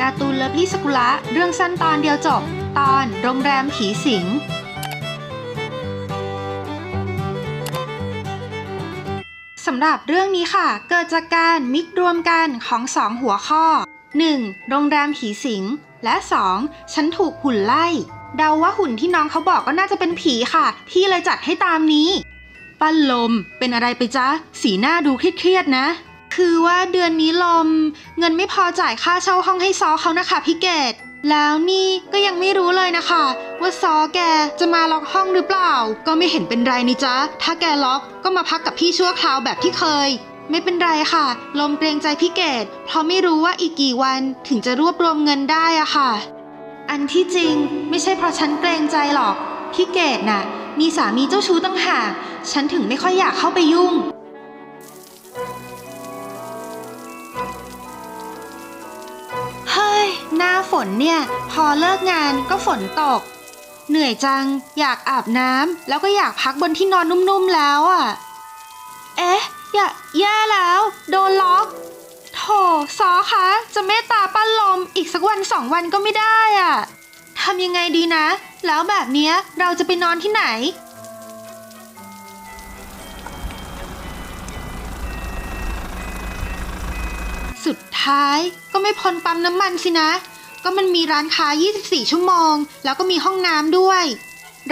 การ์ตูนเลิฟลี่สกุละ เรื่องสั้นตอนเดียวจบ ตอนโรงแรมผีสิง สำหรับเรื่องนี้ค่ะ เกิดจากการมิกรวมกันของสองหัวข้อ 1. โรงแรมผีสิง และ 2. ฉันถูกหุ่นไล่ เดาว่าหุ่นที่น้องเขาบอกก็น่าจะเป็นผีค่ะ พี่เลยจัดให้ตามนี้ ปั้นลมเป็นอะไรไปจ๊ะ สีหน้าดูเครียดๆนะ คือว่าเดือนนี้ลม เงินไม่พอจ่ายค่าเช่าห้องให้ซอเขานะคะพี่เกดแล้วนี่ก็ยังไม่รู้เลยนะคะ ว่าซอแกจะมาล็อกห้องหรือเปล่า ก็ไม่เห็นเป็นไรนี่จ๊ะ ถ้าแกล็อกก็มาพักกับพี่ชั่วคราวแบบที่เคย ไม่เป็นไรค่ะ ลมเกรงใจพี่เกดเพราะไม่รู้ว่าอีกกี่วันถึงจะรวบรวมเงินได้อะค่ะ อันที่จริงไม่ใช่เพราะฉันเกรงใจหรอก พี่เกดน่ะ มีสามีเจ้าชู้ตั้งหาก ฉันถึงไม่ค่อยอยากเข้าไปยุ่ง หน้าฝนเนี่ย พอเลิกงานก็ฝนตก เหนื่อยจัง อยากอาบน้ำแล้วก็อยากพักบนที่นอนนุ่มๆแล้วอะ เอ๊ะ อย่าแย่แล้ว โดนล็อกโถซอคะ จะเมตตาปั้นลมอีกสักวันสองวันก็ไม่ได้อะทำยังไงดีนะ แล้วแบบเนี้ยเราจะไปนอนที่ไหน ท้ายก็ไม่พ้นปั๊มน้ำมันสินะ ก็มันมีร้านค้า 24 ชั่วโมง แล้วก็มีห้องน้ำด้วย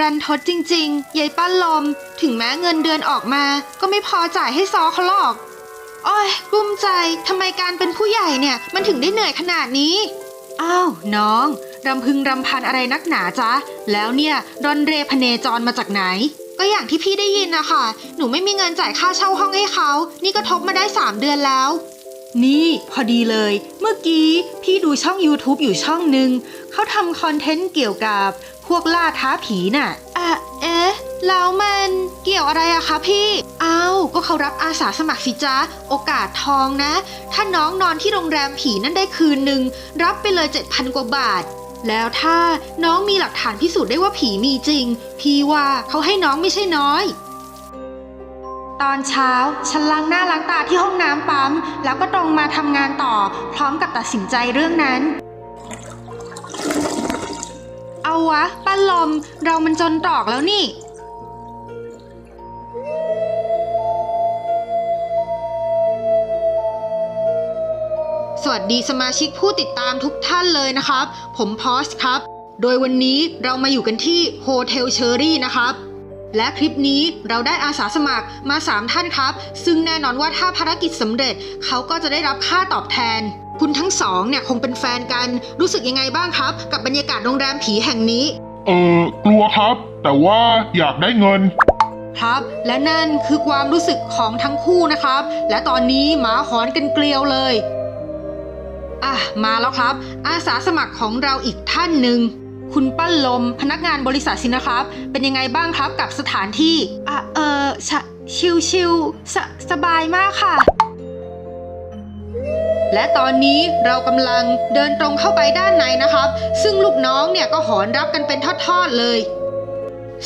รันทดจริงๆยายปั้นลม ถึงแม้เงินเดือนออกมา ก็ไม่พอจ่ายให้ซอเขาหรอกอ้อยกลุ้มใจทำไมการเป็นผู้ใหญ่เนี่ยมันถึงได้เหนื่อยขนาดนี้ อ้าวน้อง รำพึงรำพันอะไรนักหนาจ๊ะ แล้วเนี่ยรอนเรพเนจรมาจากไหนก็อย่างที่พี่ได้ยินนะคะ หนูไม่มีเงินจ่ายค่าเช่าห้องให้เขา นี่ก็ทบมาได้ 3 เดือนแล้ว นี่พอดีเลย เมื่อกี้พี่ดูช่อง YouTube อยู่ช่องหนึ่งเขาทำคอนเทนต์เกี่ยวกับพวกล่าท้าผีน่ะอะเอ๊ะแล้วมันเกี่ยวอะไรอะคะพี่ อ้าว ก็เขารับอาสาสมัครสิจ๊ะโอกาสทองนะ ถ้าน้องนอนที่โรงแรมผีนั่นได้คืนหนึ่งรับไปเลย 7,000 กว่าบาท แล้วถ้าน้องมีหลักฐานพิสูจน์ได้ว่าผีมีจริง พี่ว่าเขาให้น้องไม่ใช่น้อย ตอนเช้าฉันล้างหน้าล้างตาที่ห้องน้ำปั๊ม แล้วก็ตรงมาทำงานต่อ พร้อมกับตัดสินใจเรื่องนั้น เอาวะป้าลม เรามันจนตรอกแล้วนี่ สวัสดีสมาชิกผู้ติดตามทุกท่านเลยนะครับ ผมพอสครับ โดยวันนี้เรามาอยู่กันที่โฮเทลเชอรี่นะครับ และคลิปนี้เราได้อาสาสมัครมา 3 ท่านครับ ซึ่งแน่นอนว่าถ้าภารกิจสำเร็จ เขาก็จะได้รับค่าตอบแทน คุณทั้งสองเนี่ยคงเป็นแฟนกัน รู้สึกยังไงบ้างครับ กับบรรยากาศโรงแรมผีแห่งนี้ เออกลัวครับ แต่ว่าอยากได้เงิน ครับ และนั่นคือความรู้สึกของทั้งคู่นะครับ และตอนนี้หมาหอนกันเกลียวเลยอะมาแล้วครับ อาสาสมัครของเราอีกท่านหนึ่ง คุณปั้นลมพนักงานบริษัทสินะครับ เป็นยังไงบ้างครับกับสถานที่ อะ เออชชิวชิวสสบายมากค่ะ และตอนนี้เรากำลังเดินตรงเข้าไปด้านในนะครับ ซึ่งลูกน้องเนี่ยก็หอนรับกันเป็นทอดๆเลย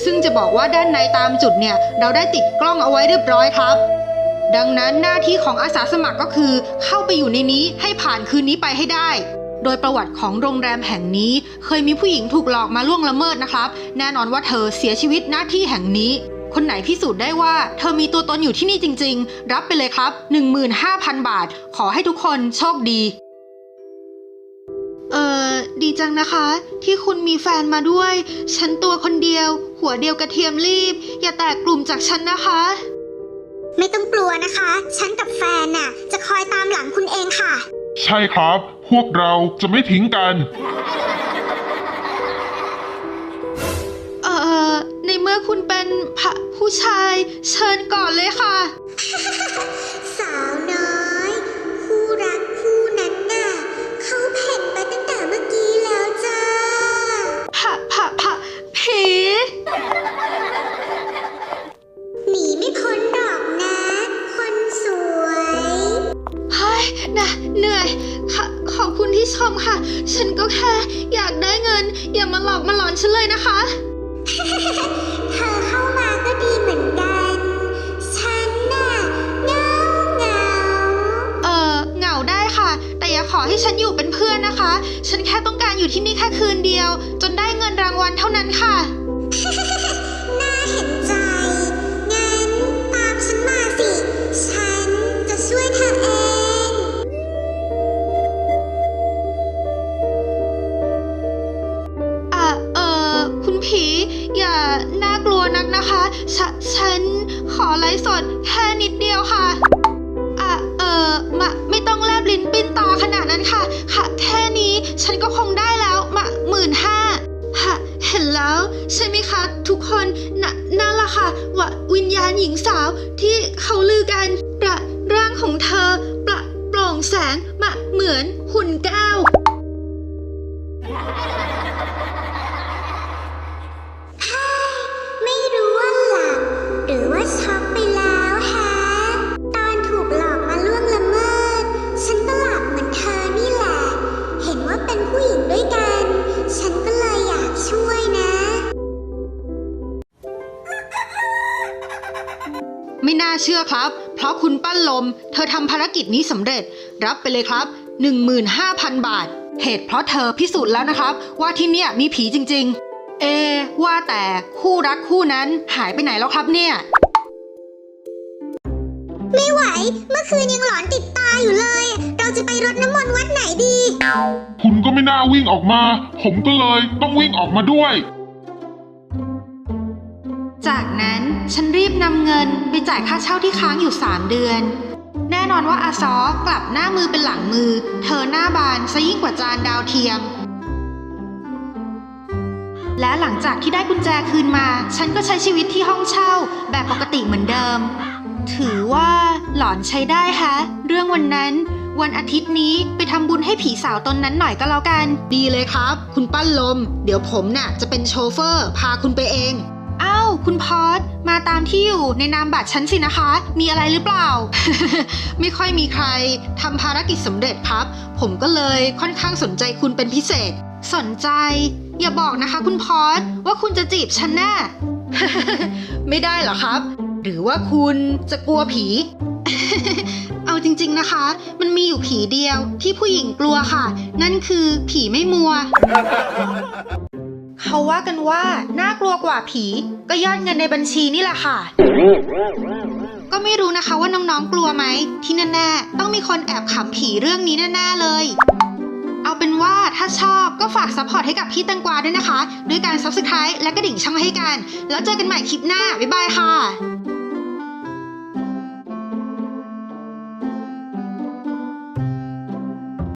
ซึ่งจะบอกว่าด้านในตามจุดเนี่ย เราได้ติดกล้องเอาไว้เรียบร้อยครับ ดังนั้นหน้าที่ของอาสาสมัครก็คือ เข้าไปอยู่ในนี้ให้ผ่านคืนนี้ไปให้ได้ โดยประวัติของโรงแรมแห่งนี้เคยมีผู้หญิงถูกหลอกมาล่วงละเมิดนะครับ แน่นอนว่าเธอเสียชีวิตหน้าที่แห่งนี้ คนไหนพิสูจน์ได้ว่า เธอมีตัวตนอยู่ที่นี่จริง ๆ รับไปเลยครับ 15,000 บาท ขอให้ทุกคนโชคดี เออดีจังนะคะ ที่คุณมีแฟนมาด้วย ฉันตัวคนเดียว หัวเดียวกระเทียมรีบ อย่าแตกกลุ่มจากฉันนะคะ ไม่ต้องกลัวนะคะ ฉันกับแฟนน่ะ จะคอยตามหลังคุณเองค่ะ ใช่ครับ พวกเราจะไม่ทิ้งกัน เอ่อ ในเมื่อคุณเป็นพะผู้ชายเชิญก่อนเลยค่ะ มค่ะ ฉันก็แค่อยากได้เงิน อย่ามาหลอกมาหลอนฉันเลยนะคะ เธอเข้ามาก็ดีเหมือนกัน ฉันน่ะเหงาเหงาเออเหงาได้ค่ะ แต่อย่าขอให้ฉันอยู่เป็นเพื่อนนะคะ ฉันแค่ต้องการอยู่ที่นี่แค่คืนเดียว จนได้เงินรางวัลเท่านั้นค่ะ น่าเห็นใจ งั้นตามฉันมาสิ ฉันจะช่วยเธอเอง ฉ,ฉันขอไลฟ์สดแค่นิดเดียวค่ะ อะ เออมาไม่ต้องแลบลิ้นปิ้นตาขนาดนั้นค่ะ ค่ะ แค่นี้ฉันก็คงได้แล้วมาหมื่นห้าฮะเห็นแล้วใช่ไหมคะ ทุกคนน่ะนั่นละค่ะว่าวิญญาณหญิงสาวที่เขาลือกันระร่างของเธอประโปร่งแสงมาเหมือนหุ่นก้ว เชื่อครับ เพราะคุณปั้นลม เธอทำภารกิจนี้สำเร็จ รับไปเลยครับ 15,000 บาท เหตุเพราะเธอพิสูจน์แล้วนะครับ ว่าที่เนี่ยมีผีจริง ๆ เอะว่าแต่คู่รักคู่นั้นหายไปไหนแล้วครับเนี่ย ไม่ไหว เมื่อคืนยังหลอนติดตาอยู่เลย เราจะไปรดน้ำมนต์วัดไหนดี คุณก็ไม่น่าวิ่งออกมา ผมก็เลยต้องวิ่งออกมาด้วย จากนั้นฉันรีบนำเงินไปจ่ายค่าเช่าที่ค้างอยู่ 3 เดือน แน่นอนว่าอาซอกลับหน้ามือเป็นหลังมือ เธอหน้าบานซะยิ่งกว่าจานดาวเทียม และหลังจากที่ได้กุญแจคืนมา ฉันก็ใช้ชีวิตที่ห้องเช่าแบบปกติเหมือนเดิม ถือว่าหลอนใช้ได้ฮะ เรื่องวันนั้น วันอาทิตย์นี้ไปทำบุญให้ผีสาวตนนั้นหน่อยก็แล้วกัน ดีเลยครับ คุณปั้นลม เดี๋ยวผมน่ะจะเป็นโชเฟอร์ พาคุณไปเอง คุณพอดมาตามที่อยู่ในนามบัตรฉันสินะคะ มีอะไรหรือเปล่า ไม่ค่อยมีใครทำภารกิจสำเร็จครับ ผมก็เลยค่อนข้างสนใจคุณเป็นพิเศษ สนใจ อย่าบอกนะคะ คุณพอดว่าคุณจะจีบฉันแน่ ไม่ได้หรอครับ หรือว่าคุณจะกลัวผี เอาจริงๆนะคะ มันมีอยู่ผีเดียวที่ผู้หญิงกลัวค่ะ นั่นคือผีไม่มัว เขาว่ากันว่าน่ากลัวกว่าผี ก็ยอดเงินในบัญชีนี่แหละค่ะ ก็ไม่รู้นะคะว่าน้องๆกลัวไหม ที่แน่ๆต้องมีคนแอบขำผีเรื่องนี้แน่ๆเลย เอาเป็นว่าถ้าชอบก็ฝากซัพพอร์ตให้กับพี่แตังกวาด้วยนะคะ ด้วยการซับสไครต์และกระดิ่งช่องให้กัน แล้วเจอกันใหม่คลิปหน้า บ๊ายบายค่ะ